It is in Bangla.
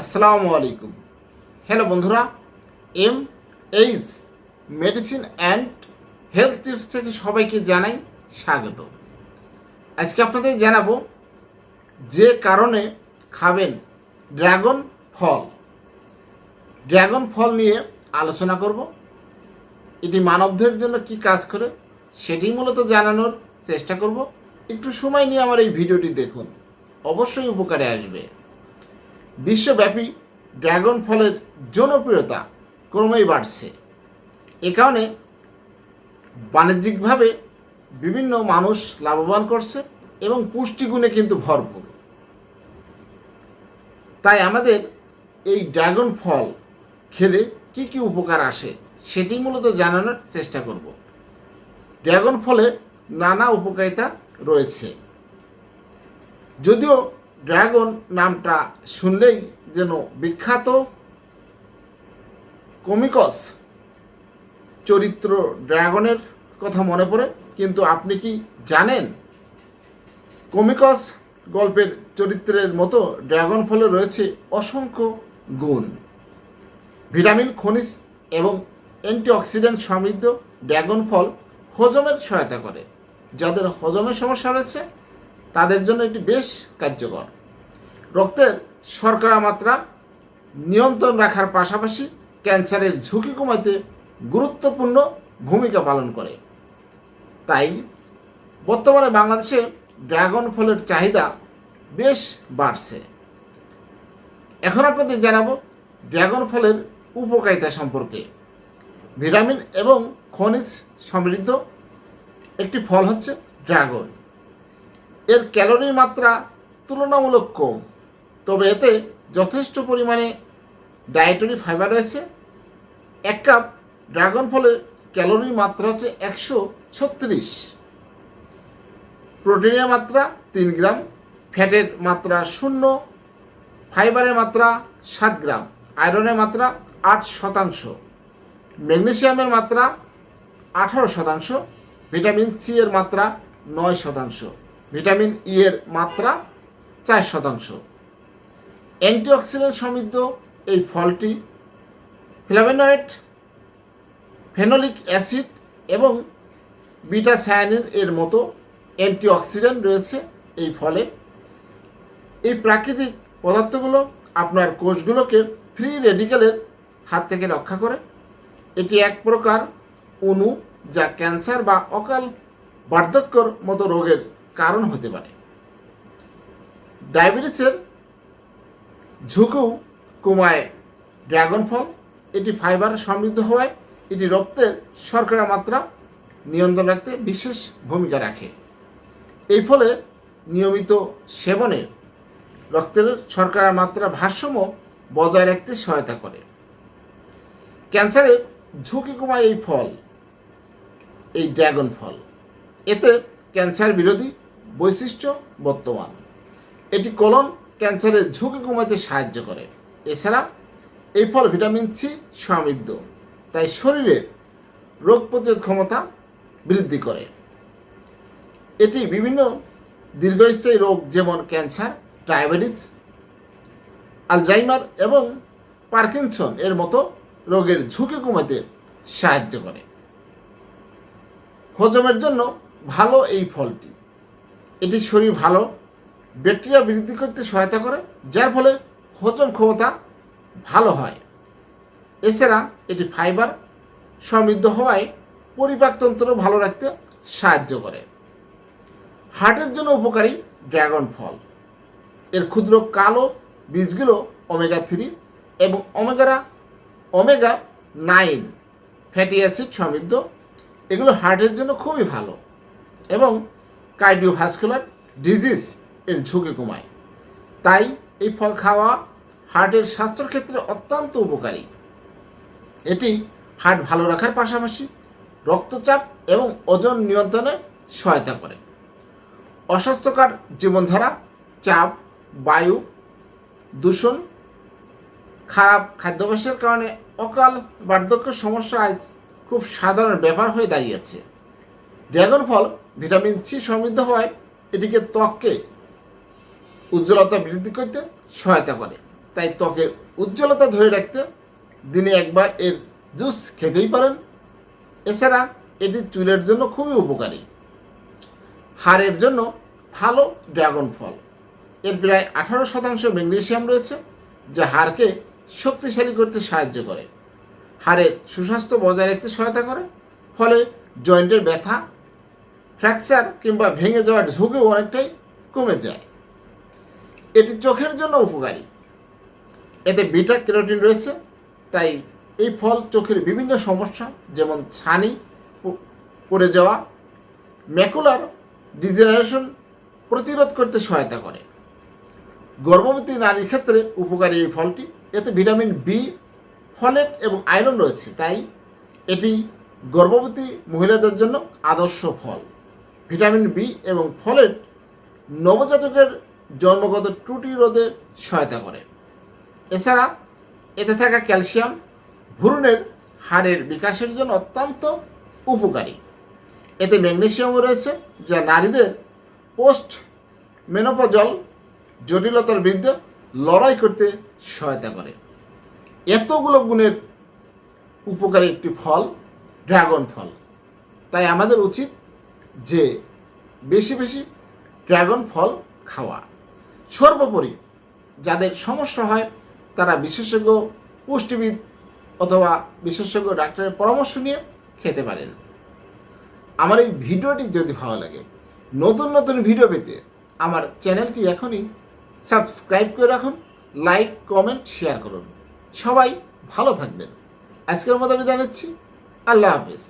আসসালামু আলাইকুম। হ্যালো বন্ধুরা, M H medicine and health tips থেকে সবাইকে জানাই স্বাগত। আজকে আপনাদের জানাব যে কারণে খাবেন ড্রাগন ফল। ড্রাগন ফল নিয়ে আলোচনা করব। এটি মানবদের জন্য কি কাজ করে সেটি মূলত জানানোর চেষ্টা করব। একটু সময় নিয়ে আমার এই ভিডিওটি দেখুন। অবশ্যই উপকারে আসবে। বিশ্বব্যাপী ড্রাগন ফলের জনপ্রিয়তা ক্রমেই বাড়ছে। এ কারণে বাণিজ্যিকভাবে বিভিন্ন মানুষ লাভবান করছে এবং পুষ্টিগুণে কিন্তু ভরপুর। তাই আমাদের এই ড্রাগন ফল খেলে কি কি উপকার আসে সেটি মূলত জানানোর চেষ্টা করব। ড্রাগন ফলে নানা উপকারিতা রয়েছে। যদিও ড্রাগন নামটা শুনলেই যেন বিখ্যাত কমিকস চরিত্র ড্রাগনের কথা মনে পড়ে, কিন্তু আপনি কি জানেন? কমিকস গল্পের চরিত্রের মতো ড্রাগন ফলে রয়েছে অসংখ্য গুণ। ভিটামিন, খনিজ এবং অ্যান্টিঅক্সিডেন্ট সমৃদ্ধ ড্রাগন ফল হজমের সহায়তা করে। যাদের হজমের সমস্যা রয়েছে তাদের জন্য এটি বেশ কার্যকর। রক্তের শর্করা মাত্রা নিয়ন্ত্রণ রাখার পাশাপাশি ক্যান্সারের ঝুঁকি কমাতে গুরুত্বপূর্ণ ভূমিকা পালন করে। তাই বর্তমানে বাংলাদেশে ড্রাগন ফলের চাহিদা বেশ বাড়ছে। এখন আপনাদের জানাব ড্রাগন ফলের উপকারিতা সম্পর্কে। ভিটামিন এবং খনিজ সমৃদ্ধ একটি ফল হচ্ছে ড্রাগন। এর ক্যালোরির মাত্রা তুলনামূলক কম। তবে এতে যথেষ্ট পরিমাণে ডায়েটরি ফাইবার রয়েছে। এক কাপ ড্রাগন ফলের ক্যালোরির মাত্রা হচ্ছে একশো ছত্রিশ। প্রোটিনের মাত্রা তিন গ্রাম, ফ্যাটের মাত্রা শূন্য ফাইবারের মাত্রা সাত গ্রাম আয়রনের মাত্রা আট শতাংশ ম্যাগনেসিয়ামের মাত্রা আঠারো শতাংশ ভিটামিন সি এর মাত্রা নয় শতাংশ। ভিটামিন ই এর মাত্রা চার শতাংশ। অ্যান্টিঅক্সিডেন্ট সমৃদ্ধ এই ফলটি ফ্লাভেনয়েড, ফেনোলিক অ্যাসিড এবং বিটা সায়ানিন এর মতো অ্যান্টিঅক্সিডেন্ট রয়েছে এই ফলে। এই প্রাকৃতিক পদার্থগুলো আপনার কোষগুলোকে ফ্রি রেডিকেলের হাত থেকে রক্ষা করে। এটি এক প্রকার অণু যা ক্যান্সার বা অকাল বার্ধক্যর মতো রোগের কারণ হতে পারে। ডায়াবেটিসের ঝুঁকিও কমায়। ড্রাগন ফল, এটি ফাইবার সমৃদ্ধ হওয়ায় এটি রক্তের শর্করা মাত্রা নিয়ন্ত্রণ রাখতে বিশেষ ভূমিকা রাখে। এই ফলে নিয়মিত সেবনে রক্তের শর্করার মাত্রা ভারসাম্য বজায় রাখতে সহায়তা করে। ক্যান্সারের ঝুঁকি কমায় এই ফল, এই ড্রাগন ফল। এতে ক্যান্সার বিরোধী বৈশিষ্ট্য বর্তমান। এটি কলন ক্যান্সারের ঝুঁকি কমাতে সাহায্য করে। এছাড়া এই ফল ভিটামিন সি সমৃদ্ধ, তাই শরীরের রোগ প্রতিরোধ ক্ষমতা বৃদ্ধি করে। এটি বিভিন্ন দীর্ঘস্থায়ী রোগ যেমন ক্যান্সার ডায়াবেটিস আলজাইমার এবং পার্কিনসন এর মতো রোগের ঝুঁকি কমাতে সাহায্য করে। হজমের জন্য ভালো এই ফলটি। এটি শরীর ভালো, ব্যাকটেরিয়া বৃদ্ধি করতে সহায়তা করে, যার ফলে হজম ক্ষমতা ভালো হয়। এছাড়া এটি ফাইবার সমৃদ্ধ হওয়ায় পরিপাকতন্ত্র ভালো রাখতে সাহায্য করে। হার্টের জন্য উপকারী ড্রাগন ফল। এর ক্ষুদ্র কালো বীজগুলো ওমেগা থ্রি এবং ওমেগারা ওমেগা নাইন ফ্যাটি অ্যাসিড সমৃদ্ধ। এগুলো হার্টের জন্য খুবই ভালো এবং কার্ডিওভাস্কুলার ডিজিজ এর ঝুঁকি কমায়। তাই এই ফল খাওয়া হার্টের স্বাস্থ্যের ক্ষেত্রে অত্যন্ত উপকারী। এটি হার্ট ভালো রাখার পাশাপাশি রক্তচাপ এবং ওজন নিয়ন্ত্রণে সহায়তা করে। অস্বাস্থ্যকর জীবনধারা, চাপ, বায়ু, দূষণ, খারাপ খাদ্যাভ্যাসের কারণে অকাল বার্ধক্য সমস্যা আজ খুব সাধারণ ব্যাপার হয়ে দাঁড়িয়েছে ড্রাগন ফল ভিটামিন সি সমৃদ্ধ হওয়ায় এটিকে ত্বককে উজ্জ্বলতা বৃদ্ধি করতে সহায়তা করে। তাই ত্বকের উজ্জ্বলতা ধরে রাখতে দিনে একবার এর জুস খেতেই পারেন। এছাড়া এটি চুলের জন্য খুবই উপকারী। হাড়ের জন্য ভালো ড্রাগন ফল। এর প্রায় আঠারো শতাংশ ম্যাগনেসিয়াম রয়েছে, যা হাড়কে শক্তিশালী করতে সাহায্য করে। হাড়ের সুস্বাস্থ্য বজায় রাখতে সহায়তা করে, ফলে জয়েন্টের ব্যথা ফ্র্যাকচার কিংবা ভেঙে যাওয়ার ঝুঁকিও অনেকটাই কমে যায়। এটি চোখের জন্য উপকারী। এতে বিটা ক্যারোটিন রয়েছে, তাই এই ফল চোখের বিভিন্ন সমস্যা, যেমন ছানি পড়ে যাওয়া, ম্যাকুলার ডিজেনারেশন প্রতিরোধ করতে সহায়তা করে। গর্ভবতী নারীর ক্ষেত্রে উপকারী এই ফলটি। এতে ভিটামিন বি, ফলেট এবং আয়রন রয়েছে, তাই এটি গর্ভবতী মহিলাদের জন্য আদর্শ ফল। ভিটামিন বি এবং ফলেট নবজাতকের জন্মগত ত্রুটি রোধে সহায়তা করে। এছাড়া এতে থাকা ক্যালসিয়াম, ভ্রূণের হাড়ের বিকাশের জন্য অত্যন্ত উপকারী। এতে ম্যাগনেসিয়ামও রয়েছে, যা নারীদের পোস্ট মেনোপজল জটিলতার বিরুদ্ধে লড়াই করতে সহায়তা করে। এতগুলো গুণের উপকারী একটি ফল, ড্রাগন ফল। তাই আমাদের উচিত যে বেশি বেশি ড্রাগন ফল খাওয়া। সর্বোপরি যাদের সমস্যা হয়, তারা বিশেষজ্ঞ, পুষ্টিবিদ অথবা বিশেষজ্ঞ ডাক্তারের পরামর্শ নিয়ে খেতে পারেন। আমার এই ভিডিওটি যদি ভালো লাগে, নতুন নতুন ভিডিও পেতে আমার চ্যানেলটি এখনই সাবস্ক্রাইব করে রাখুন, লাইক, কমেন্ট, শেয়ার করুন। সবাই ভালো থাকবেন। আজকের মতো বিদায় নিচ্ছি। আল্লাহ হাফিজ।